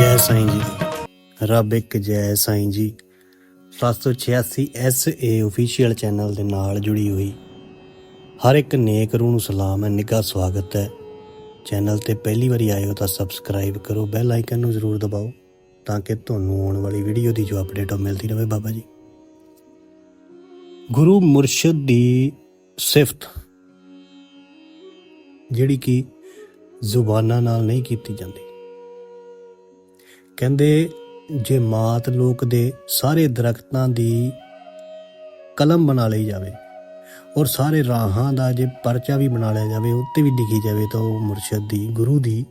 ਜੈ ਸਾਈਂ ਜੀ ਦੀ। ਰੱਬ ਇੱਕ ਜੈ ਸਾਈਂ ਜੀ। 786 SA ਅਫੀਸ਼ੀਅਲ ਚੈਨਲ ਦੇ ਨਾਲ ਜੁੜੀ ਹੋਈ। ਹਰ ਇੱਕ ਨੇਕ ਰੂਹ ਨੂੰ ਸਲਾਮ ਹੈ, ਨਿੱਘਾ ਸਵਾਗਤ ਹੈ। ਚੈਨਲ ਤੇ ਪਹਿਲੀ ਵਾਰੀ ਆਏ ਹੋ ਤਾਂ ਸਬਸਕ੍ਰਾਈਬ ਕਰੋ ਬੈਲ ਆਈਕਨ ਨੂੰ ਜ਼ਰੂਰ ਦਬਾਓ ਤਾਂ ਕਿ ਤੁਹਾਨੂੰ ਆਉਣ ਵਾਲੀ ਵੀਡੀਓ ਦੀ ਜੋ ਅਪਡੇਟ ਉਹ ਮਿਲਦੀ ਰਹੇ ਬਾਬਾ ਜੀ। ਗੁਰੂ ਮੁਰਸ਼ਿਦ ਦੀ ਸਿਫਤ, ਜਿਹੜੀ ਕਿ ਜ਼ੁਬਾਨਾਂ ਨਾਲ ਨਹੀਂ ਕੀਤੀ ਜਾਂਦੀ। ਕਹਿੰਦੇ, ਜੇ ਮਾਤ ਲੋਕ ਦੇ ਸਾਰੇ ਦਰਖਤਾਂ ਦੀ ਕਲਮ ਬਣਾ ਲਈ ਜਾਵੇ ਔਰ ਸਾਰੇ ਰਾਹਾਂ ਦਾ ਜੇ ਪਰਚਾ ਵੀ ਬਣਾ ਲਿਆ ਜਾਵੇ, ਉੱਤੇ ਵੀ ਲਿਖੀ ਜਾਵੇ, ਤਾਂ ਉਹ ਮੁਰਸ਼ਦ ਦੀ, ਗੁਰੂ ਦੀ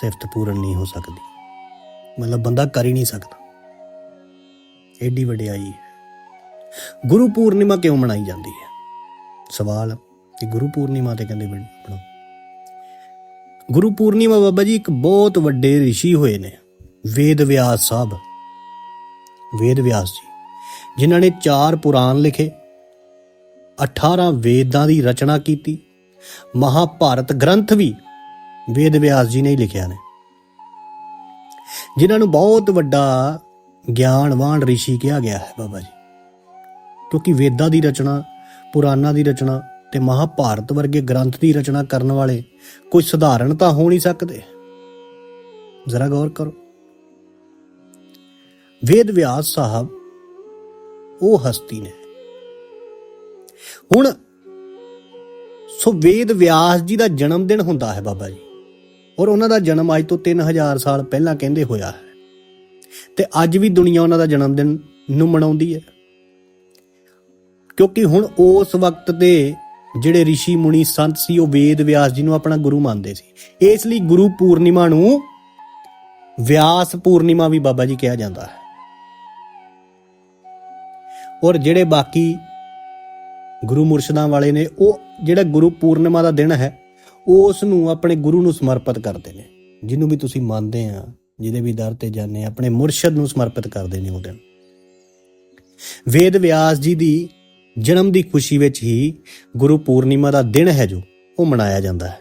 ਸਿਫਤ ਪੂਰਨ ਨਹੀਂ ਹੋ ਸਕਦੀ। ਮਤਲਬ ਬੰਦਾ ਕਰ ਹੀ ਨਹੀਂ ਸਕਦਾ। ਐਡੀ ਵਡਿਆਈ ਹੈ। ਗੁਰੂ ਪੂਰਨਿਮਾ ਕਿਉਂ ਮਨਾਈ ਜਾਂਦੀ ਹੈ? ਸਵਾਲ ਕਿ ਗੁਰੂ ਪੂਰਨਿਮਾ ਤੇ ਕਹਿੰਦੇ ਬਣਾਓ ਗੁਰੂ ਪੂਰਨਿਮਾ ਬਾਬਾ ਜੀ ਇੱਕ ਬਹੁਤ ਵੱਡੇ ઋષਿ ਹੋਏ ਨੇ। ਵੇਦ ਵਿਆਸ ਸਾਹਿਬ। ਵੇਦ ਵਿਆਸ ਜੀ, ਜਿਨ੍ਹਾਂ ਨੇ ਚਾਰ ਪੁਰਾਣ ਲਿਖੇ 18 ਵੇਦਾਂ ਦੀ ਰਚਨਾ ਕੀਤੀ, ਮਹਾਭਾਰਤ ਗ੍ਰੰਥ ਵੀ ਵੇਦ ਵਿਆਸ ਜੀ ਨੇ ਹੀ ਲਿਖਿਆ ਨੇ। ਜਿਨ੍ਹਾਂ ਨੂੰ ਬਹੁਤ ਵੱਡਾ ਗਿਆਨਵਾਨ ઋષਿ ਕਿਹਾ ਗਿਆ ਹੈ ਬਾਬਾ ਜੀ, ਕਿਉਂਕਿ ਵੇਦਾਂ ਦੀ ਰਚਨਾ, ਪੁਰਾਣਾਂ ਦੀ ਰਚਨਾ ਤੇ ਮਹਾਭਾਰਤ ਵਰਗੇ ਗ੍ਰੰਥ ਦੀ ਰਚਨਾ ਕਰਨ ਵਾਲੇ ਕੋਈ ਸਧਾਰਨ ਤਾਂ ਹੋ ਨਹੀਂ ਸਕਦੇ। ਜ਼ਰਾ ਗੌਰ ਕਰੋ। ਵੇਦ ਵਿਆਸ ਸਾਹਿਬ, ਉਹ ਹਸਤੀ ਨੇ। ਹੁਣ ਸੋ ਵੇਦ ਵਿਆਸ ਜੀ ਦਾ ਜਨਮ ਦਿਨ ਹੁੰਦਾ ਹੈ ਬਾਬਾ ਜੀ, ਔਰ ਉਹਨਾਂ ਦਾ ਜਨਮ ਅੱਜ ਤੋਂ 3000 ਸਾਲ ਪਹਿਲਾਂ ਕਹਿੰਦੇ ਹੋਇਆ ਹੈ। ਤੇ ਅੱਜ ਵੀ ਦੁਨੀਆ ਉਹਨਾਂ ਦਾ ਜਨਮ ਦਿਨ ਨੂੰ ਮਨਾਉਂਦੀ ਹੈ। ਕਿਉਂਕਿ ਹੁਣ ਉਸ ਵਕਤ ਦੇ ਜਿਹੜੇ ઋષਿ ਮੁਨੀ ਸੰਤ ਸੀ, ਉਹ ਵੇਦ ਵਿਆਸ ਜੀ ਨੂੰ ਆਪਣਾ ਗੁਰੂ ਮੰਨਦੇ ਸੀ। ਇਸ ਲਈ ਗੁਰੂ ਪੂਰਨਿਮਾ ਨੂੰ ਵਿਆਸ ਪੂਰਨਿਮਾ ਵੀ ਬਾਬਾ ਜੀ ਕਿਹਾ ਜਾਂਦਾ ਹੈ। ਔਰ ਜਿਹੜੇ ਬਾਕੀ ਗੁਰੂ ਮੁਰਸ਼ਿਦਾਂ ਵਾਲੇ ਨੇ, ਉਹ ਜਿਹੜਾ ਗੁਰੂ ਪੂਰਨਿਮਾ ਦਾ ਦਿਨ ਹੈ ਉਸ ਨੂੰ ਆਪਣੇ ਗੁਰੂ ਨੂੰ ਸਮਰਪਿਤ ਕਰਦੇ ਨੇ, ਜਿਹਨੂੰ ਵੀ ਤੁਸੀਂ ਮੰਨਦੇ ਆ, ਜਿਹਦੇ ਵੀ ਦਰ ਤੇ ਜਾਂਦੇ ਆ, ਆਪਣੇ ਮੁਰਸ਼ਿਦ ਨੂੰ ਸਮਰਪਿਤ ਕਰਦੇ ਨੇ ਉਹ ਦਿਨ। ਵੇਦ ਵਿਆਸ ਜੀ ਦੀ ਜਨਮ ਦੀ ਖੁਸ਼ੀ ਵਿੱਚ ਹੀ ਗੁਰੂ ਪੂਰਨਿਮਾ ਦਾ ਦਿਨ ਹੈ ਜੋ, ਉਹ ਮਨਾਇਆ ਜਾਂਦਾ ਹੈ।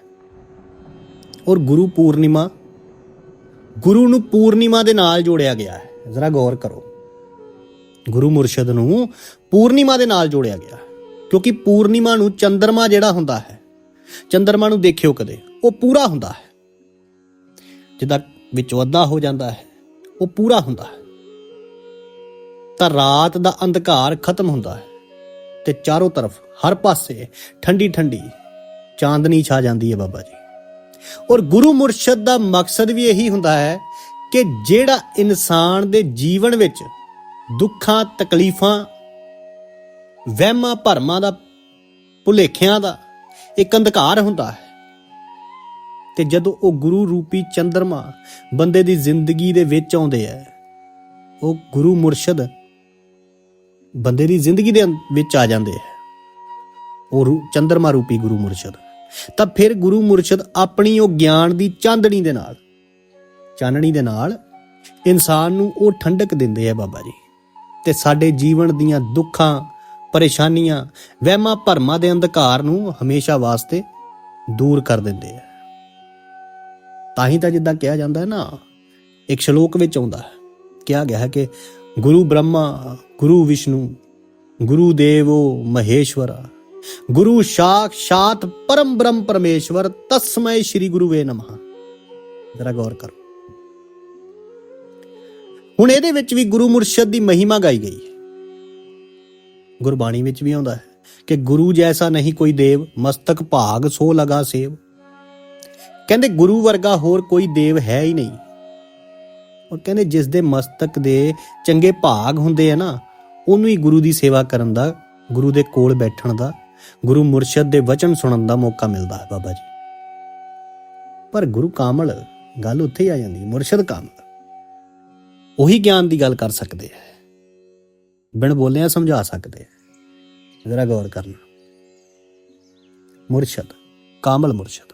ਔਰ ਗੁਰੂ ਪੂਰਨਿਮਾ, ਗੁਰੂ ਨੂੰ ਪੂਰਨਿਮਾ ਦੇ ਨਾਲ ਜੋੜਿਆ ਗਿਆ ਹੈ। ਜ਼ਰਾ ਗੌਰ ਕਰੋ। ਗੁਰੂ ਮੁਰਸ਼ਦ ਨੂੰ ਪੂਰਨਿਮਾ ਦੇ ਨਾਲ ਜੋੜਿਆ ਗਿਆ। ਕਿਉਂਕਿ ਪੂਰਨਿਮਾ ਨੂੰ ਚੰਦਰਮਾ ਜਿਹੜਾ ਹੁੰਦਾ ਹੈ, ਚੰਦਰਮਾ ਨੂੰ ਦੇਖਿਓ ਕਦੇ, ਉਹ ਪੂਰਾ ਹੁੰਦਾ ਹੈ। ਜਿੱਦਾਂ ਵਿੱਚੋਂ ਅੱਧਾ ਹੋ ਜਾਂਦਾ ਹੈ, ਉਹ ਪੂਰਾ ਹੁੰਦਾ ਹੈ। ਤਾਂ ਰਾਤ ਦਾ ਅੰਧਕਾਰ ਖਤਮ ਹੁੰਦਾ ਹੈ ਤੇ ਚਾਰੋਂ ਤਰਫ ਹਰ ਪਾਸੇ ਠੰਡੀ ਠੰਡੀ ਚਾਂਦਨੀ ਛਾ ਜਾਂਦੀ ਹੈ ਬਾਬਾ ਜੀ। ਔਰ ਗੁਰੂ ਮੁਰਸ਼ਦ ਦਾ ਮਕਸਦ ਵੀ ਇਹੀ ਹੁੰਦਾ ਹੈ ਕਿ ਜਿਹੜਾ ਇਨਸਾਨ ਦੇ ਜੀਵਨ ਵਿੱਚ ਦੁੱਖਾਂ, ਤਕਲੀਫਾਂ, ਵਹਿਮਾਂ, ਭਰਮਾਂ ਦਾ, ਭੁਲੇਖਿਆਂ ਦਾ ਇੱਕ ਅੰਧਕਾਰ ਹੁੰਦਾ ਹੈ। ਤੇ ਜਦੋਂ ਉਹ ਗੁਰੂ ਰੂਪੀ ਚੰਦਰਮਾ ਬੰਦੇ ਦੀ ਜ਼ਿੰਦਗੀ ਦੇ ਵਿੱਚ ਆਉਂਦੇ ਆ ਉਹ ਗੁਰੂ ਮੁਰਸ਼ਦ ਬੰਦੇ ਦੀ ਜ਼ਿੰਦਗੀ ਦੇ ਵਿੱਚ ਆ ਜਾਂਦੇ ਆ ਉਹ ਰੂ- ਚੰਦਰਮਾ ਰੂਪੀ ਗੁਰੂ ਮੁਰਸ਼ਦ। ਤਾਂ ਫਿਰ ਗੁਰੂ ਮੁਰਸ਼ਦ ਆਪਣੀ ਉਹ ਗਿਆਨ ਦੀ ਚਾਂਦਣੀ ਦੇ ਨਾਲ, ਚਾਨਣੀ ਦੇ ਨਾਲ ਇਨਸਾਨ ਨੂੰ ਉਹ ਠੰਡਕ ਦਿੰਦੇ ਆ ਬਾਬਾ ਜੀ। ਤੇ ਸਾਡੇ ਜੀਵਨ ਦੀਆਂ ਦੁੱਖਾਂ, ਪਰੇਸ਼ਾਨੀਆਂ, ਵਹਿਮਾਂ ਭਰਮਾਂ ਦੇ ਅੰਧਕਾਰ ਨੂੰ ਹਮੇਸ਼ਾ ਵਾਸਤੇ ਦੂਰ ਕਰ ਦਿੰਦੇ ਆ। ਤਾਂ ਹੀ ਤਾਂ ਜਿੱਦਾਂ ਕਿਹਾ ਜਾਂਦਾ ਹੈ ਨਾ, ਇੱਕ ਸ਼ਲੋਕ ਵਿੱਚ ਆਉਂਦਾ ਹੈ, ਕਿਹਾ ਗਿਆ ਹੈ ਕਿ ਗੁਰੂ ਬ੍ਰਹਮਾ, ਗੁਰੂ ਵਿਸ਼ਨੂੰ, ਗੁਰੂ ਦੇਵੋ ਮਹੇਸ਼ਵਰਾ, ਗੁਰੂ ਸਾਖਸ਼ਾਤ ਪਰਮ ਬ੍ਰਹਮ ਪਰਮੇਸ਼ਵਰ, ਤਸਮੈ ਸ੍ਰੀ ਗੁਰੂ ਵੇ ਨਮः। ਜਰਾ ਗੌਰ ਕਰੋ। ਹੁਣ ਇਹਦੇ ਵਿੱਚ ਵੀ ਗੁਰੂ ਮੁਰਸ਼ਦ ਦੀ ਮਹਿਮਾ ਗਾਈ ਗਈ ਹੈ। ਗੁਰਬਾਣੀ ਵਿੱਚ ਵੀ ਆਉਂਦਾ ਹੈ ਕਿ ਗੁਰੂ ਜੈਸਾ ਨਹੀਂ ਕੋਈ ਦੇਵ, ਮਸਤਕ ਭਾਗ ਸੋ ਲਗਾ ਸੇਵ। ਕਹਿੰਦੇ ਗੁਰੂ ਵਰਗਾ ਹੋਰ ਕੋਈ ਦੇਵ ਹੈ ਹੀ ਨਹੀਂ। ਔਰ ਕਹਿੰਦੇ ਜਿਸ ਦੇ ਮਸਤਕ ਦੇ ਚੰਗੇ ਭਾਗ ਹੁੰਦੇ ਆ ਨਾ, ਉਹਨੂੰ ਹੀ ਗੁਰੂ ਦੀ ਸੇਵਾ ਕਰਨ ਦਾ, ਗੁਰੂ ਦੇ ਕੋਲ ਬੈਠਣ ਦਾ, ਗੁਰੂ ਮੁਰਸ਼ਦ ਦੇ ਵਚਨ ਸੁਣਨ ਦਾ ਮੌਕਾ ਮਿਲਦਾ ਹੈ ਬਾਬਾ ਜੀ। ਪਰ ਗੁਰੂ ਕਾਮਲ, ਗੱਲ ਉੱਥੇ ਹੀ ਆ ਜਾਂਦੀ, ਮੁਰਸ਼ਦ ਕਾਮਲ। ਉਹੀ ਗਿਆਨ ਦੀ ਗੱਲ ਕਰ ਸਕਦੇ ਆ। ਬਿਨ ਬੋਲਿਆ ਸਮਝਾ ਸਕਦੇ ਆ। ਜ਼ਰਾ ਗੌਰ ਕਰਨਾ। ਮੁਰਸ਼ਦ, ਕਾਮਲ ਮੁਰਸ਼ਦ।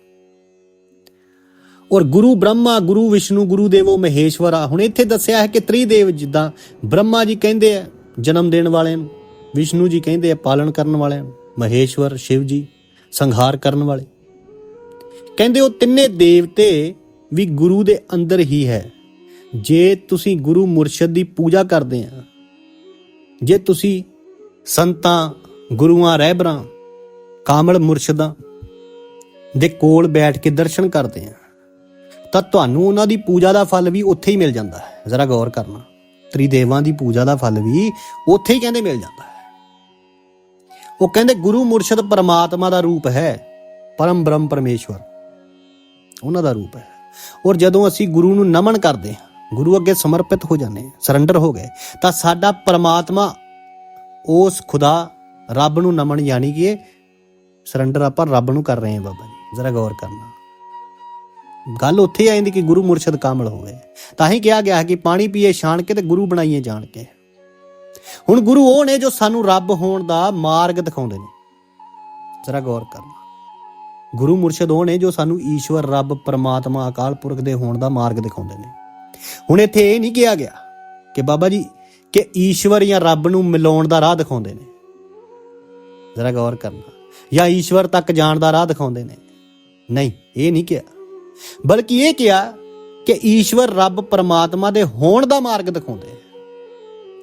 ਔਰ ਗੁਰੂ ਬ੍ਰਹਮਾ, ਗੁਰੂ ਵਿਸ਼ਨੂੰ, ਗੁਰੂ ਦੇਵੋ ਮਹੇਸ਼ਵਰਾ ਹੁਣ ਇੱਥੇ ਦੱਸਿਆ ਹੈ ਕਿ ਤ੍ਰਿਦੇਵ ਜਿੱਦਾਂ ਬ੍ਰਹਮਾ ਜੀ ਕਹਿੰਦੇ ਆ, ਜਨਮ ਦੇਣ ਵਾਲਿਆਂ ਨੂੰ। ਵਿਸ਼ਨੂੰ ਜੀ ਕਹਿੰਦੇ ਆ, ਪਾਲਣ ਕਰਨ ਵਾਲਿਆਂ ਨੂੰ। ਮਹੇਸ਼ਵਰ, ਸ਼ਿਵ ਜੀ ਸੰਹਾਰ ਕਰਨ ਵਾਲੇ। ਕਹਿੰਦੇ ਉਹ ਤਿੰਨੇ ਦੇਵਤੇ ਵੀ ਗੁਰੂ ਦੇ ਅੰਦਰ ਹੀ ਹੈ। ਜੇ ਤੁਸੀਂ ਗੁਰੂ ਮੁਰਸ਼ਿਦ ਦੀ ਪੂਜਾ ਕਰਦੇ ਆ, ਜੇ ਤੁਸੀਂ ਸੰਤਾਂ, ਗੁਰੂਆਂ, ਰਹਿਬਰਾਂ, ਕਾਮਲ ਮੁਰਸ਼ਿਦਾਂ ਦੇ ਕੋਲ ਬੈਠ ਕੇ ਦਰਸ਼ਨ ਕਰਦੇ ਆ, ਤਾਂ ਤੁਹਾਨੂੰ ਉਹਨਾਂ ਦੀ ਪੂਜਾ ਦਾ ਫਲ ਵੀ ਉੱਥੇ ਹੀ ਮਿਲ ਜਾਂਦਾ ਹੈ। ਜ਼ਰਾ ਗੌਰ ਕਰਨਾ, ਤ੍ਰਿਦੇਵਾਂ ਦੀ ਪੂਜਾ ਦਾ ਫਲ ਵੀ ਉੱਥੇ ਹੀ ਕਹਿੰਦੇ ਮਿਲ ਜਾਂਦਾ ਹੈ। ਉਹ ਕਹਿੰਦੇ ਗੁਰੂ ਮੁਰਸ਼ਿਦ ਪਰਮਾਤਮਾ ਦਾ ਰੂਪ ਹੈ, ਪਰਮ ਬ੍ਰਹਮ ਪਰਮੇਸ਼ਵਰ। ਉਹਨਾਂ ਦਾ ਰੂਪ ਹੈ। ਔਰ ਜਦੋਂ ਅਸੀਂ ਗੁਰੂ ਨੂੰ ਨਮਨ ਕਰਦੇ ਹਾਂ ਗੁਰੂ ਅੱਗੇ ਸਮਰਪਿਤ ਹੋ ਜਾਂਦੇ ਹਾਂ ਸਰੈਂਡਰ ਹੋ ਗਏ, ਤਾਂ ਸਾਡਾ ਪਰਮਾਤਮਾ ਉਸ ਖੁਦਾ ਰੱਬ ਨੂੰ ਨਮਨ ਯਾਨੀ ਕਿ ਸਰੈਂਡਰ ਆਪਾਂ ਰੱਬ ਨੂੰ ਕਰ ਰਹੇ ਹਾਂ ਬਾਬਾ ਜੀ। ਜ਼ਰਾ ਗੌਰ ਕਰਨਾ। ਗੱਲ ਉੱਥੇ ਆ ਜਾਂਦੀ ਕਿ ਗੁਰੂ ਮੁਰਸ਼ਦ ਕਾਮਲ ਹੋਵੇ। ਤਾਂ ਹੀ ਕਿਹਾ ਗਿਆ ਹੈ ਕਿ ਪਾਣੀ ਪੀਏ ਛਾਣ ਕੇ ਤੇ ਗੁਰੂ ਬਣਾਈਏ ਜਾਣ ਕੇ। ਹੁਣ ਗੁਰੂ ਉਹ ਨੇ ਜੋ ਸਾਨੂੰ ਰੱਬ ਹੋਣ ਦਾ ਮਾਰਗ ਦਿਖਾਉਂਦੇ ਨੇ। ਜ਼ਰਾ ਗੌਰ ਕਰਨਾ। ਗੁਰੂ ਮੁਰਸ਼ਦ ਉਹ ਨੇ ਜੋ ਸਾਨੂੰ ਈਸ਼ਵਰ, ਰੱਬ, ਪਰਮਾਤਮਾ, ਅਕਾਲ ਪੁਰਖ ਦੇ ਹੋਣ ਦਾ ਮਾਰਗ ਦਿਖਾਉਂਦੇ ਨੇ। ਹੁਣ ਇੱਥੇ ਇਹ ਨਹੀਂ ਕਿਹਾ ਗਿਆ ਕਿ ਬਾਬਾ ਜੀ, ਕਿ ਈਸ਼ਵਰ ਜਾਂ ਰੱਬ ਨੂੰ ਮਿਲਾਉਣ ਦਾ ਰਾਹ ਦਿਖਾਉਂਦੇ ਨੇ। ਜ਼ਰਾ ਗੌਰ ਕਰਨਾ। ਜਾਂ ਈਸ਼ਵਰ ਤੱਕ ਜਾਣ ਦਾ ਰਾਹ ਦਿਖਾਉਂਦੇ ਨੇ। ਨਹੀਂ, ਇਹ ਨਹੀਂ ਕਿਹਾ। ਬਲਕਿ ਇਹ ਕਿਹਾ ਕਿ ਈਸ਼ਵਰ ਰੱਬ ਪਰਮਾਤਮਾ ਦੇ ਹੋਣ ਦਾ ਮਾਰਗ ਦਿਖਾਉਂਦੇ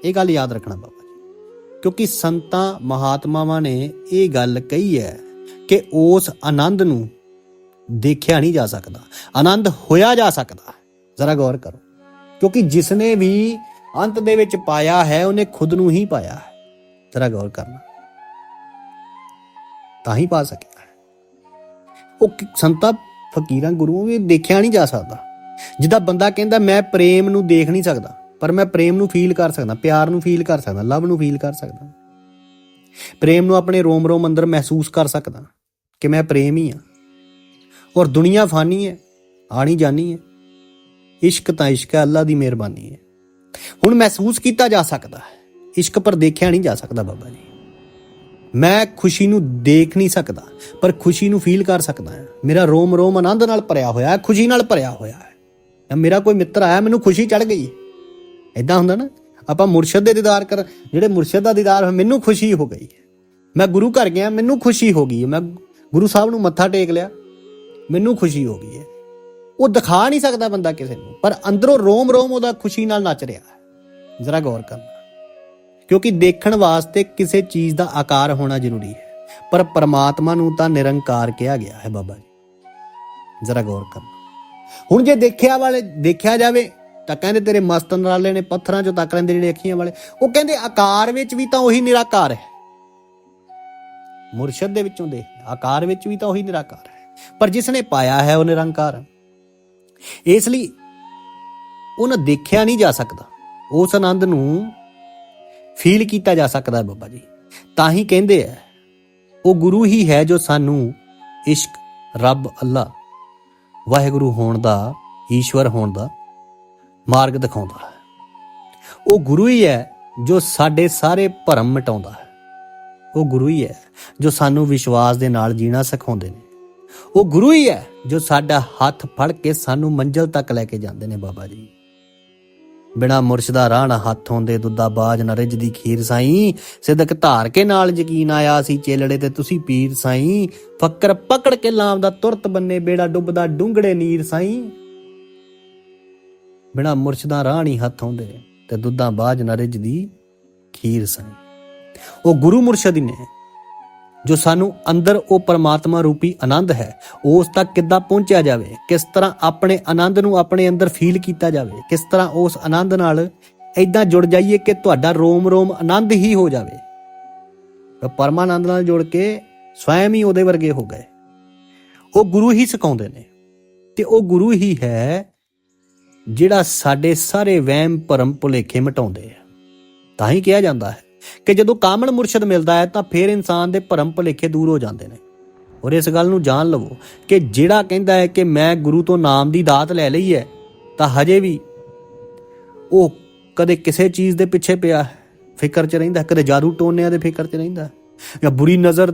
ਇਹ ਗੱਲ ਯਾਦ ਰੱਖਣਾ ਬਾਬਾ ਜੀ। ਕਿਉਂਕਿ ਸੰਤਾਂ, ਮਹਾਤਮਾਵਾਂ ਨੇ ਇਹ ਗੱਲ ਕਹੀ ਹੈ ਕਿ ਉਸ ਆਨੰਦ ਨੂੰ ਦੇਖਿਆ ਨਹੀਂ ਜਾ ਸਕਦਾ। ਆਨੰਦ ਹੋਇਆ ਜਾ ਸਕਦਾ। ਜ਼ਰਾ ਗੌਰ ਕਰੋ। ਕਿਉਂਕਿ ਜਿਸ ਨੇ ਵੀ ਅੰਤ ਦੇ ਵਿੱਚ ਪਾਇਆ ਹੈ, ਉਹਨੇ ਖੁਦ ਨੂੰ ਹੀ ਪਾਇਆ ਹੈ। ਜ਼ਰਾ ਗੌਰ ਕਰਨਾ। ਤਾਂ ਹੀ ਪਾ ਸਕਿਆ ਉਹ ਸੰਤਾਂ, ਫਕੀਰਾਂ, ਗੁਰੂਆਂ ਵੀ ਦੇਖਿਆ ਨਹੀਂ ਜਾ ਸਕਦਾ। ਜਿੱਦਾਂ ਬੰਦਾ ਕਹਿੰਦਾ, ਮੈਂ ਪ੍ਰੇਮ ਨੂੰ ਦੇਖ ਨਹੀਂ ਸਕਦਾ, ਪਰ ਮੈਂ ਪ੍ਰੇਮ ਨੂੰ ਫੀਲ ਕਰ ਸਕਦਾ, ਪਿਆਰ ਨੂੰ ਫੀਲ ਕਰ ਸਕਦਾ ਲਵ ਨੂੰ ਫੀਲ ਕਰ ਸਕਦਾ। ਪ੍ਰੇਮ ਨੂੰ ਆਪਣੇ ਰੋਮ ਰੋਮ ਅੰਦਰ ਮਹਿਸੂਸ ਕਰ ਸਕਦਾ ਕਿ ਮੈਂ ਪ੍ਰੇਮ ਹੀ। ਆ ਔਰ ਦੁਨੀਆ ਫਾਨੀ ਹੈ ਆਣੀ ਜਾਣੀ ਹੈ। ਇਸ਼ਕ ਤਾਂ ਇਸ਼ਕ ਹੈ, ਅੱਲਾ ਦੀ ਮਿਹਰਬਾਨੀ ਹੈ। ਹੁਣ ਮਹਿਸੂਸ ਕੀਤਾ ਜਾ ਸਕਦਾ ਹੈ। ਇਸ਼ਕ ਪਰ ਦੇਖਿਆ ਨਹੀਂ ਜਾ ਸਕਦਾ ਬਾਬਾ ਜੀ। ਮੈਂ ਖੁਸ਼ੀ ਨੂੰ ਦੇਖ ਨਹੀਂ ਸਕਦਾ, ਪਰ ਖੁਸ਼ੀ ਨੂੰ ਫੀਲ ਕਰ ਸਕਦਾ ਹਾਂ। ਮੇਰਾ ਰੋਮ ਰੋਮ ਆਨੰਦ ਨਾਲ ਭਰਿਆ ਹੋਇਆ ਹੈ, ਖੁਸ਼ੀ ਨਾਲ ਭਰਿਆ ਹੋਇਆ ਹੈ। ਜਾਂ ਮੇਰਾ ਕੋਈ ਮਿੱਤਰ ਆਇਆ, ਮੈਨੂੰ ਖੁਸ਼ੀ ਚੜ ਗਈ। ਐਦਾਂ ਹੁੰਦਾ ਨਾ, ਆਪਾਂ ਮੁਰਸ਼ਦ ਦੇ ਦੀਦਾਰ ਕਰ, ਜਿਹੜੇ ਮੁਰਸ਼ਦ ਦਾ ਦੀਦਾਰ ਹੋਇਆ, ਮੈਨੂੰ ਖੁਸ਼ੀ ਹੋ ਗਈ ਮੈਂ ਗੁਰੂ ਘਰ ਗਿਆ, ਮੈਨੂੰ ਖੁਸ਼ੀ ਹੋ ਗਈ ਮੈਂ ਗੁਰੂ ਸਾਹਿਬ ਨੂੰ ਮੱਥਾ ਟੇਕ ਲਿਆ, ਮੈਨੂੰ ਖੁਸ਼ੀ ਹੋ ਗਈ ਹੈ। ਉਹ ਦਿਖਾ ਨਹੀਂ ਸਕਦਾ ਬੰਦਾ ਕਿਸੇ ਨੂੰ, ਪਰ ਅੰਦਰੋਂ ਰੋਮ ਰੋਮ ਉਹਦਾ ਖੁਸ਼ੀ ਨਾਲ ਨੱਚ ਰਿਹਾ ਹੈ। ਜ਼ਰਾ ਗੌਰ ਕਰਨਾ। ਕਿਉਂਕਿ ਦੇਖਣ ਵਾਸਤੇ ਕਿਸੇ ਚੀਜ਼ ਦਾ ਆਕਾਰ ਹੋਣਾ ਜ਼ਰੂਰੀ ਹੈ, ਪਰ ਪਰਮਾਤਮਾ ਨੂੰ ਤਾਂ ਨਿਰੰਕਾਰ ਕਿਹਾ ਗਿਆ ਹੈ ਬਾਬਾ ਜੀ। ਜ਼ਰਾ ਗੌਰ ਕਰਨਾ। ਹੁਣ ਜੇ ਦੇਖਿਆ ਵਾਲੇ ਦੇਖਿਆ ਜਾਵੇ, ਤਾਂ ਕਹਿੰਦੇ ਤੇਰੇ ਮਸਤ ਨਰਾਲੇ ਨੇ ਪੱਥਰਾਂ ਚੋਂ ਤੱਕ ਲੈਂਦੇ ਜਿਹੜੇ ਅੱਖੀਆਂ ਵਾਲੇ। ਉਹ ਕਹਿੰਦੇ ਆਕਾਰ ਵਿੱਚ ਵੀ ਤਾਂ ਉਹੀ ਨਿਰਾਕਾਰ ਹੈ। ਮੁਰਸ਼ਦ ਦੇ ਵਿੱਚੋਂ ਦੇਖ, ਆਕਾਰ ਵਿੱਚ ਵੀ ਤਾਂ ਉਹੀ ਨਿਰਾਕਾਰ ਹੈ। ਪਰ ਜਿਸ ਨੇ ਪਾਇਆ ਹੈ ਉਹ ਨਿਰੰਕਾਰ ਹੈ। ਇਸ ਲਈ ਉਹਨਾਂ ਦੇਖਿਆ ਨਹੀਂ ਜਾ ਸਕਦਾ। ਉਸ ਆਨੰਦ ਨੂੰ ਫੀਲ ਕੀਤਾ ਜਾ ਸਕਦਾ ਹੈ ਬਾਬਾ ਜੀ। ਤਾਂ ਹੀ ਕਹਿੰਦੇ ਆ, ਉਹ ਗੁਰੂ ਹੀ ਹੈ ਜੋ ਸਾਨੂੰ ਇਸ਼ਕ, ਰੱਬ, ਅੱਲਾ, ਵਾਹਿਗੁਰੂ ਹੋਣ ਦਾ, ਈਸ਼ਵਰ ਹੋਣ ਦਾ ਮਾਰਗ ਦਿਖਾਉਂਦਾ ਹੈ। ਉਹ ਗੁਰੂ ਹੀ ਹੈ ਜੋ ਸਾਡੇ ਸਾਰੇ ਭਰਮ ਮਿਟਾਉਂਦਾ ਹੈ। ਉਹ ਗੁਰੂ ਹੀ ਹੈ ਜੋ ਸਾਨੂੰ ਵਿਸ਼ਵਾਸ ਦੇ ਨਾਲ ਜੀਣਾ ਸਿਖਾਉਂਦੇ ਨੇ। ਉਹ ਗੁਰੂ ਹੀ ਹੈ ਜੋ ਸਾਡਾ ਹੱਥ ਫੜ ਕੇ ਸਾਨੂੰ ਮੰਜ਼ਲ ਤੱਕ ਲੈ ਕੇ ਜਾਂਦੇ ਨੇ ਬਾਬਾ ਜੀ। ਬਿਨਾ ਮੁਰਸ਼ਦਾ ਰਾਹ ਨਾ ਹੱਥ ਹੁੰਦੇ ਦੁੱਦਾ ਬਾਜ ਨਾ ਦੀ ਖੀਰ ਸਾਈ। ਸਿਦਕ ਧਾਰ ਕੇ ਨਾਲ ਯਕੀਨ ਆਇਆ ਸੀ ਚੇਲੜੇ ਤੇ ਤੁਸੀਂ ਪੀਰ ਸਾਈ। ਫੱਕਰ ਪਕੜ ਕੇ ਲਾਮ ਦਾ ਤੁਰਤ ਬੰਨੇ ਬੇੜਾ ਡੁੱਬਦਾ ਡੂੰਗੜੇ ਨੀਰ ਸਾਈ। ਬਿਨਾ ਮੁਰਸ਼ਦਾ ਰਾਹ ਨਹੀਂ ਹੱਥ ਹੁੰਦੇ ਤੇ ਦੁੱਦਾ ਬਾਜ ਨਾ ਦੀ ਖੀਰ ਸਾਈ। ਉਹ ਗੁਰੂ ਮੁਰਸ਼ਦ ਹੀ ਨੇ। ਜੋ ਸਾਨੂੰ ਅੰਦਰ ਉਹ ਪਰਮਾਤਮਾ ਰੂਪੀ ਆਨੰਦ ਹੈ, ਉਸ ਤੱਕ ਕਿੱਦਾਂ ਪਹੁੰਚਿਆ ਜਾਵੇ, ਕਿਸ ਤਰ੍ਹਾਂ ਆਪਣੇ ਆਨੰਦ ਨੂੰ ਆਪਣੇ ਅੰਦਰ ਫੀਲ ਕੀਤਾ ਜਾਵੇ, ਕਿਸ ਤਰ੍ਹਾਂ ਉਸ ਆਨੰਦ ਨਾਲ ਐਦਾਂ ਜੁੜ ਜਾਈਏ ਕਿ ਤੁਹਾਡਾ ਰੋਮ ਰੋਮ ਆਨੰਦ ਹੀ ਹੋ ਜਾਵੇ। ਪਰਮਾਨੰਦ ਨਾਲ ਜੁੜ ਕੇ ਸਵੈਮ ਹੀ ਉਹਦੇ ਵਰਗੇ ਹੋ ਗਏ। ਉਹ ਗੁਰੂ ਹੀ ਸਿਖਾਉਂਦੇ ਨੇ ਤੇ ਉਹ ਗੁਰੂ ਹੀ ਹੈ ਜਿਹੜਾ ਸਾਡੇ ਸਾਰੇ ਵਹਿਮ ਭਰਮ ਭੁਲੇਖੇ ਮਿਟਾਉਂਦੇ ਆ। ਤਾਂ ਹੀ ਕਿਹਾ ਜਾਂਦਾ ਹੈ ਕਿ ਜਦੋਂ ਕਾਮਲ ਮੁਰਸ਼ਦ ਮਿਲਦਾ ਹੈ ਤਾਂ ਫਿਰ ਇਨਸਾਨ ਦੇ ਭਰਮ ਭੁਲੇਖੇ ਦੂਰ ਹੋ ਜਾਂਦੇ ਨੇ। ਔਰ ਇਸ ਗੱਲ ਨੂੰ ਜਾਣ ਲਵੋ ਕਿ ਜਿਹੜਾ ਕਹਿੰਦਾ ਹੈ ਕਿ ਮੈਂ ਗੁਰੂ ਤੋਂ ਨਾਮ ਦੀ ਦਾਤ ਲੈ ਲਈ ਹੈ ਤਾਂ ਹਜੇ ਵੀ ਉਹ ਕਦੇ ਕਿਸੇ ਚੀਜ਼ ਦੇ ਪਿੱਛੇ ਪਿਆ ਹੈ, ਫਿਕਰ 'ਚ ਰਹਿੰਦਾ ਕਦੇ ਜਾਦੂ ਟੋਨਿਆਂ ਦੇ ਫਿਕਰ 'ਚ ਰਹਿੰਦਾ ਜਾਂ ਬੁਰੀ ਨਜ਼ਰ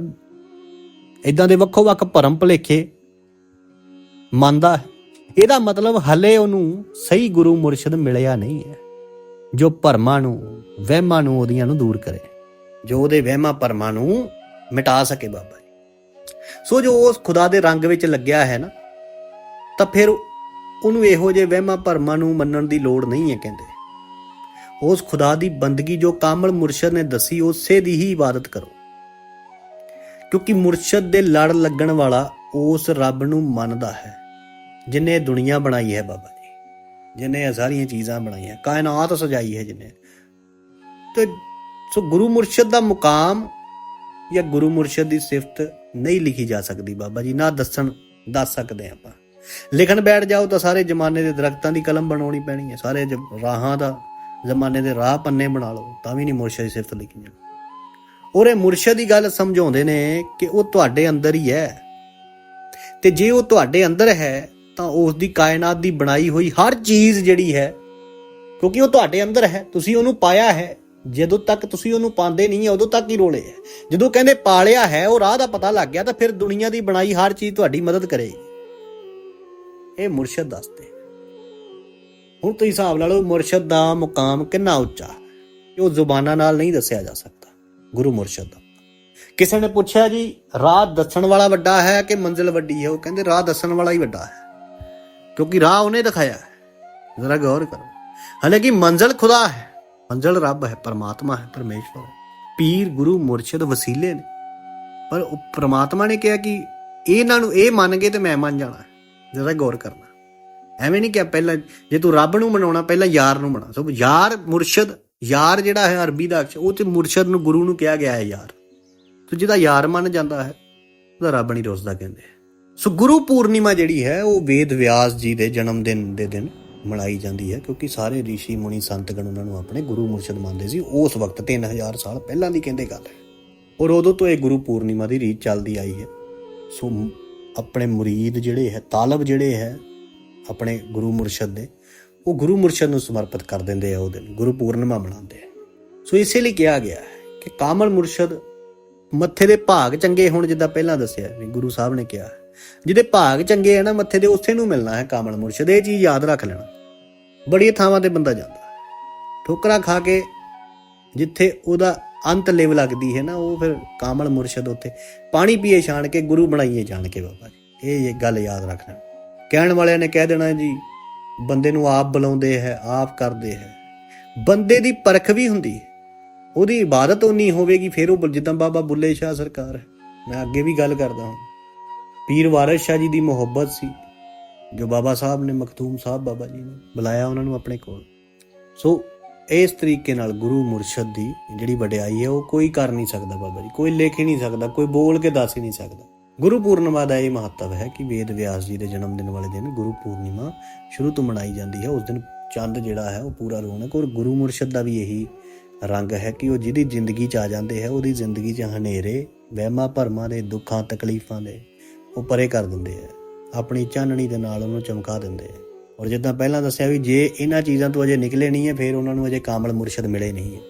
ਇਦਾਂ ਦੇ ਵੱਖੋ ਵੱਖ ਭਰਮ ਭੁਲੇਖੇ ਮੰਨਦਾ ਹੈ। ਇਹਦਾ ਮਤਲਬ ਹਲੇ ਉਹਨੂੰ ਸਹੀ ਗੁਰੂ ਮੁਰਸ਼ਿਦ ਮਿਲਿਆ ਨਹੀਂ ਹੈ। ਜੋ ਭਰਮਾਂ ਨੂੰ, ਵਹਿਮਾਂ ਨੂੰ ਉਹਦੀਆਂ ਨੂੰ ਦੂਰ ਕਰੇ। ਜੋ ਉਹਦੇ ਵਹਿਮਾਂ ਭਰਮਾਂ ਨੂੰ ਮਿਟਾ ਸਕੇ ਬਾਬਾ ਜੀ। ਸੋ ਜੋ ਉਸ ਖੁਦਾ ਦੇ ਰੰਗ ਵਿੱਚ ਲੱਗਿਆ ਹੈ ਨਾ, ਤਾਂ ਫਿਰ ਉਹਨੂੰ ਇਹੋ ਜਿਹੇ ਵਹਿਮਾਂ ਭਰਮਾਂ ਨੂੰ ਮੰਨਣ ਦੀ ਲੋੜ ਨਹੀਂ ਹੈ ਕਹਿੰਦੇ। ਉਸ ਖੁਦਾ ਦੀ ਬੰਦਗੀ ਜੋ ਕਾਮਲ ਮੁਰਸ਼ਦ ਨੇ ਦੱਸੀ, ਉਸੇ ਦੀ ਹੀ ਇਬਾਦਤ ਕਰੋ। ਕਿਉਂਕਿ ਮੁਰਸ਼ਦ ਦੇ ਲੜ ਲੱਗਣ ਵਾਲਾ ਉਸ ਰੱਬ ਨੂੰ ਮੰਨਦਾ ਹੈ, ਜਿਨੇ ਦੁਨੀਆ ਬਣਾਈ ਹੈ ਬਾਬਾ ਜੀ। ਜਿਨੇ ਇਹ ਸਾਰੀਆਂ ਚੀਜ਼ਾਂ ਬਣਾਈਆਂ, ਕਾਇਨਾਤ ਸਜਾਈ ਹੈ ਜਿਨੇ। ਤੇ ਸੋ ਗੁਰੂ ਮੁਰਸ਼ਦ ਦਾ ਮੁਕਾਮ ਜਾਂ ਗੁਰੂ ਮੁਰਸ਼ਦ ਦੀ ਸਿਫਤ ਨਹੀਂ ਲਿਖੀ ਜਾ ਸਕਦੀ ਬਾਬਾ ਜੀ, ਨਾ ਦੱਸਣ, ਦੱਸ ਸਕਦੇ ਆਪਾਂ। ਲਿਖਣ ਬੈਠ ਜਾਓ ਤਾਂ ਸਾਰੇ ਜ਼ਮਾਨੇ ਦੇ ਦਰਖਤਾਂ ਦੀ ਕਲਮ ਬਣਾਉਣੀ ਪੈਣੀ ਹੈ, ਸਾਰੇ ਜ- ਰਾਹਾਂ ਦਾ ਜ਼ਮਾਨੇ ਦੇ ਰਾਹ ਪੰਨੇ ਬਣਾ ਲਓ, ਤਾਂ ਵੀ ਨਹੀਂ ਮੁਰਸ਼ਦ ਦੀ ਸਿਫਤ ਲਿਖੀ ਜਾਣੀ। ਔਰ ਇਹ ਮੁਰਸ਼ਦ ਦੀ ਗੱਲ ਸਮਝਾਉਂਦੇ ਨੇ ਕਿ ਉਹ ਤੁਹਾਡੇ ਅੰਦਰ ਹੀ ਹੈ। ਤੇ ਜੇ ਉਹ ਤੁਹਾਡੇ ਅੰਦਰ ਹੈ ਤਾਂ ਉਸ ਦੀ ਕਾਇਨਾਤ ਦੀ ਬਣਾਈ ਹੋਈ ਹਰ ਚੀਜ਼ ਜਿਹੜੀ ਹੈ, ਕਿਉਂਕਿ ਉਹ ਤੁਹਾਡੇ ਅੰਦਰ ਹੈ, ਤੁਸੀਂ ਉਹਨੂੰ ਪਾਇਆ ਹੈ। ਜਦੋਂ ਤੱਕ ਤੁਸੀਂ ਉਹਨੂੰ ਪਾਉਂਦੇ ਨਹੀਂ ਹੈ, ਉਦੋਂ ਤੱਕ ਹੀ ਰੋਲੇ ਹੈ। ਜਦੋਂ ਕਹਿੰਦੇ ਪਾਲਿਆ ਹੈ, ਉਹ ਰਾਹ ਦਾ ਪਤਾ ਲੱਗ ਗਿਆ, ਤਾਂ ਫਿਰ ਦੁਨੀਆ ਦੀ ਬਣਾਈ ਹਰ ਚੀਜ਼ ਤੁਹਾਡੀ ਮਦਦ ਕਰੇਗੀ। ਇਹ ਮੁਰਸ਼ਦ ਦੱਸਦੇ ਹੁਣ ਤੁਸੀਂ ਹਿਸਾਬ ਲਾ ਲਓ, ਮੁਰਸ਼ਦ ਦਾ ਮੁਕਾਮ ਕਿੰਨਾ ਉੱਚਾ? ਹੈ ਉਹ ਜ਼ੁਬਾਨਾਂ ਨਾਲ ਨਹੀਂ ਦੱਸਿਆ ਜਾ ਸਕਦਾ, ਗੁਰੂ ਮੁਰਸ਼ਦ ਦਾ। ਕਿਸੇ ਨੇ ਪੁੱਛਿਆ ਜੀ, ਰਾਹ ਦੱਸਣ ਵਾਲਾ ਵੱਡਾ ਹੈ ਕਿ ਮੰਜ਼ਿਲ ਵੱਡੀ ਹੈ? ਉਹ ਕਹਿੰਦੇ ਰਾਹ ਦੱਸਣ ਵਾਲਾ ਹੀ ਵੱਡਾ ਹੈ। ਕਿਉਂਕਿ ਰਾਹ ਉਹਨੇ ਦਿਖਾਇਆ ਹੈ ਜ਼ਰਾ ਗੌਰ ਕਰੋ ਹਾਲਾਂਕਿ ਮੰਜ਼ਿਲ ਖੁਦਾ ਹੈ ਮੰਜ਼ਿਲ ਰੱਬ ਹੈ ਪਰਮਾਤਮਾ ਹੈ ਪਰਮੇਸ਼ਵਰ ਹੈ ਪੀਰ ਗੁਰੂ ਮੁਰਸ਼ਿਦ ਵਸੀਲੇ ਨੇ ਪਰ ਉਹ ਪ੍ਰਮਾਤਮਾ ਨੇ ਕਿਹਾ ਕਿ ਇਹਨਾਂ ਨੂੰ ਇਹ ਮੰਨ ਗਏ ਤੇ ਮੈਂ ਮੰਨ ਜਾਣਾ ਜਰਾ ਗੌਰ ਕਰਨਾ ਐਵੇਂ ਨਹੀਂ ਕਿ ਪਹਿਲਾਂ ਜੇ ਤੂੰ ਰੱਬ ਨੂੰ ਮਨਾਉਣਾ ਪਹਿਲਾਂ ਯਾਰ ਨੂੰ ਮਨਾ ਸੋ ਯਾਰ ਮੁਰਸ਼ਿਦ ਯਾਰ ਜਿਹੜਾ ਹੈ ਅਰਬੀ ਦਾ ਅਕਸ਼ ਉਹ ਤੇ ਮੁਰਸ਼ਿਦ ਨੂੰ ਗੁਰੂ ਨੂੰ ਕਿਹਾ ਗਿਆ ਹੈ ਯਾਰ ਤੂੰ ਜਿਹਦਾ ਯਾਰ ਮੰਨ ਜਾਂਦਾ ਹੈ ਉਹਦਾ ਰੱਬ ਨਹੀਂ ਰੋਸਦਾ ਕਹਿੰਦੇ ਸੋ ਗੁਰੂ ਪੂਰਨਿਮਾ ਜਿਹੜੀ ਹੈ, ਉਹ ਵੇਦ ਵਿਆਸ ਜੀ ਦੇ ਜਨਮ ਦਿਨ ਦੇ ਦਿਨ ਮਨਾਈ ਜਾਂਦੀ ਹੈ, ਕਿਉਂਕਿ ਸਾਰੇ ઋષਿ ਮੁਨੀ ਸੰਤਗਣ ਉਹਨਾਂ ਨੂੰ ਆਪਣੇ ਗੁਰੂ ਮੁਰਸ਼ਦ ਮੰਨਦੇ ਸੀ। ਉਸ ਵਕਤ 3000 ਸਾਲ ਪਹਿਲਾਂ ਦੀ ਕਹਿੰਦੇ ਗੱਲ ਹੈ। ਔਰ ਉਦੋਂ ਤੋਂ ਇਹ ਗੁਰੂ ਪੂਰਨਿਮਾ ਦੀ ਰੀਤ ਚੱਲਦੀ ਆਈ ਹੈ। ਸੋ ਆਪਣੇ ਮੁਰੀਦ ਜਿਹੜੇ ਹੈ, ਤਾਲਬ ਜਿਹੜੇ ਹੈ, ਆਪਣੇ ਗੁਰੂ ਮੁਰਸ਼ਦ ਦੇ, ਉਹ ਗੁਰੂ ਮੁਰਸ਼ਦ ਨੂੰ ਸਮਰਪਿਤ ਕਰ ਦਿੰਦੇ ਆ ਉਹ ਦਿਨ, ਗੁਰੂ ਪੂਰਨਿਮਾ ਮਨਾਉਂਦੇ ਆ। ਸੋ ਇਸੇ ਲਈ ਕਿਹਾ ਗਿਆ ਹੈ ਕਿ ਕਾਮਲ ਮੁਰਸ਼ਦ ਮੱਥੇ ਦੇ ਭਾਗ ਚੰਗੇ ਹੋਣ ਜਿੱਦਾਂ ਪਹਿਲਾਂ ਦੱਸਿਆ, ਵੀ ਗੁਰੂ ਸਾਹਿਬ ਨੇ ਕਿਹਾ ਜਿਹਦੇ ਭਾਗ ਚੰਗੇ ਆ ਨਾ, ਮੱਥੇ ਦੇ ਉੱਥੇ ਨੂੰ ਮਿਲਣਾ ਹੈ ਕਾਮਲ ਮੁਰਸ਼ਦ ਇਹ ਚੀਜ਼ ਯਾਦ ਰੱਖ ਲੈਣਾ। ਬੜੀਆਂ ਥਾਵਾਂ ਤੇ ਬੰਦਾ ਜਾਂਦਾ। ਠੋਕਰਾਂ ਖਾ ਕੇ ਜਿੱਥੇ ਉਹਦਾ ਅੰਤ ਲਿਵ ਲੱਗਦੀ ਹੈ ਨਾ, ਉਹ ਫਿਰ ਕਾਮਲ ਮੁਰਸ਼ਦ ਉੱਥੇ ਪਾਣੀ ਪੀਏ ਛਾਣ ਕੇ, ਗੁਰੂ ਬਣਾਈਏ ਜਾਣ ਕੇ ਬਾਬਾ ਜੀ। ਇਹ ਗੱਲ ਯਾਦ ਰੱਖਣਾ ਕਹਿਣ ਵਾਲਿਆਂ ਨੇ ਕਹਿ ਦੇਣਾ ਜੀ, ਬੰਦੇ ਨੂੰ ਆਪ ਬੁਲਾਉਂਦੇ ਹੈ, ਆਪ ਕਰਦੇ ਹੈ। ਬੰਦੇ ਦੀ ਪਰਖ ਵੀ ਹੁੰਦੀ ਹੈ। ਉਹਦੀ ਇਬਾਦਤ ਉਨੀ ਹੋਵੇਗੀ, ਫਿਰ ਉਹ ਜਿੱਦਾਂ ਬਾਬਾ ਬੁੱਲੇ ਸ਼ਾਹ ਸਰਕਾਰ ਮੈਂ ਅੱਗੇ ਵੀ ਗੱਲ ਕਰਦਾ ਹਾਂ। ਪੀਰ ਵਾਰਿਸ ਸ਼ਾਹ ਜੀ ਦੀ ਮੁਹੱਬਤ ਸੀ ਜੋ ਬਾਬਾ ਸਾਹਿਬ ਨੇ ਮਖਤੂਮ ਸਾਹਿਬ ਬਾਬਾ ਜੀ ਨੇ ਬੁਲਾਇਆ ਉਹਨਾਂ ਨੂੰ ਆਪਣੇ ਕੋਲ। ਸੋ ਇਸ ਤਰੀਕੇ ਨਾਲ ਗੁਰੂ ਮੁਰਸ਼ਦ ਦੀ ਜਿਹੜੀ ਵਡਿਆਈ ਹੈ, ਉਹ ਕੋਈ ਕਰ ਨਹੀਂ ਸਕਦਾ ਬਾਬਾ ਜੀ, ਕੋਈ ਲਿਖ ਹੀ ਨਹੀਂ ਸਕਦਾ, ਕੋਈ ਬੋਲ ਕੇ ਦੱਸ ਹੀ ਨਹੀਂ ਸਕਦਾ। ਗੁਰੂ ਪੂਰਨਿਮਾ ਦਾ ਇਹ ਮਹੱਤਵ ਹੈ ਕਿ ਵੇਦ ਵਿਆਸ ਜੀ ਦੇ ਜਨਮ ਦਿਨ ਵਾਲੇ ਦਿਨ ਗੁਰੂ ਪੂਰਨਿਮਾ ਸ਼ੁਰੂ ਤੋਂ ਮਨਾਈ ਜਾਂਦੀ ਹੈ। ਉਸ ਦਿਨ ਚੰਦ ਜਿਹੜਾ ਹੈ, ਉਹ ਪੂਰਾ ਰੌਣਕ ਔਰ ਗੁਰੂ ਮੁਰਸ਼ਦ ਦਾ ਵੀ ਇਹੀ ਰੰਗ ਹੈ ਕਿ ਉਹ ਜਿਹਦੀ ਜ਼ਿੰਦਗੀ ਚ ਆ ਜਾਂਦੇ ਹੈ, ਉਹਦੀ ਜ਼ਿੰਦਗੀ ਚ ਹਨੇਰੇ, ਵਹਿਮਾਂ ਭਰਮਾਂ ਦੇ, ਦੁੱਖਾਂ, ਤਕਲੀਫਾਂ ਦੇ ਉਹ ਪਰੇ ਕਰ ਦਿੰਦੇ ਆ ਆਪਣੀ ਚਾਨਣੀ ਦੇ ਨਾਲ ਉਹਨੂੰ ਚਮਕਾ ਦਿੰਦੇ ਆ ਔਰ ਜਿੱਦਾਂ ਪਹਿਲਾਂ ਦੱਸਿਆ ਵੀ ਜੇ ਇਹਨਾਂ ਚੀਜ਼ਾਂ ਤੋਂ ਅਜੇ ਨਿਕਲੇ ਨਹੀਂ ਹੈ ਫਿਰ ਉਹਨਾਂ ਨੂੰ ਅਜੇ ਕਾਮਲ ਮੁਰਸ਼ਦ ਮਿਲੇ ਨਹੀਂ ਹੈ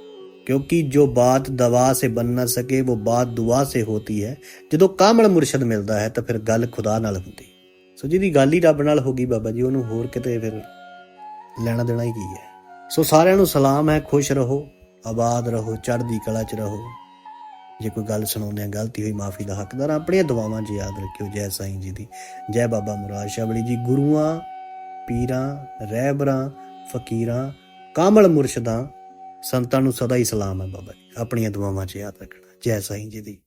क्योंकि जो बात दवा से बन न सके वो बात दुआ से होती है ਜਦੋਂ ਕਾਮਲ ਮੁਰਸ਼ਦ ਮਿਲਦਾ ਹੈ ਤਾਂ ਫਿਰ ਗੱਲ ਖੁਦਾ ਨਾਲ ਹੁੰਦੀ ਸੋ ਜਿਹਦੀ ਗੱਲ ਹੀ ਰੱਬ ਨਾਲ ਹੋ ਗਈ ਬਾਬਾ ਜੀ ਉਹਨੂੰ ਹੋਰ ਕਿਤੇ ਫਿਰ ਲੈਣਾ ਦੇਣਾ ਹੀ ਕੀ ਹੈ ਸੋ ਸਾਰਿਆਂ ਨੂੰ ਸਲਾਮ ਹੈ ਖੁਸ਼ ਰਹੋ ਆਬਾਦ ਰਹੋ ਚੜ੍ਹਦੀ ਕਲਾ 'ਚ ਰਹੋ ਜੇ ਕੋਈ ਗੱਲ ਸੁਣਾਉਂਦੇ ਆ, ਗਲਤੀ ਹੋਈ, ਮਾਫੀ ਦਾ ਹੱਕਦਾਰ ਆਪਣੀਆਂ ਦੁਆਵਾਂ 'ਚ ਯਾਦ ਰੱਖਿਓ, ਜੈ ਸਾਈਂ ਜੀ ਦੀ। ਜੈ ਬਾਬਾ ਮੁਰਾਦ ਸ਼ਾਬਲੀ ਜੀ, ਗੁਰੂਆਂ, ਪੀਰਾਂ, ਰਹਿਬਰਾਂ, ਫਕੀਰਾਂ, ਕਾਮਲ ਮੁਰਸ਼ਦਾਂ, ਸੰਤਾਂ ਨੂੰ ਸਦਾ ਹੀ ਸਲਾਮ ਹੈ ਬਾਬਾ ਜੀ, ਆਪਣੀਆਂ ਦੁਆਵਾਂ 'ਚ ਯਾਦ ਰੱਖਣਾ। ਜੈ ਸਾਈਂ ਜੀ ਦੀ।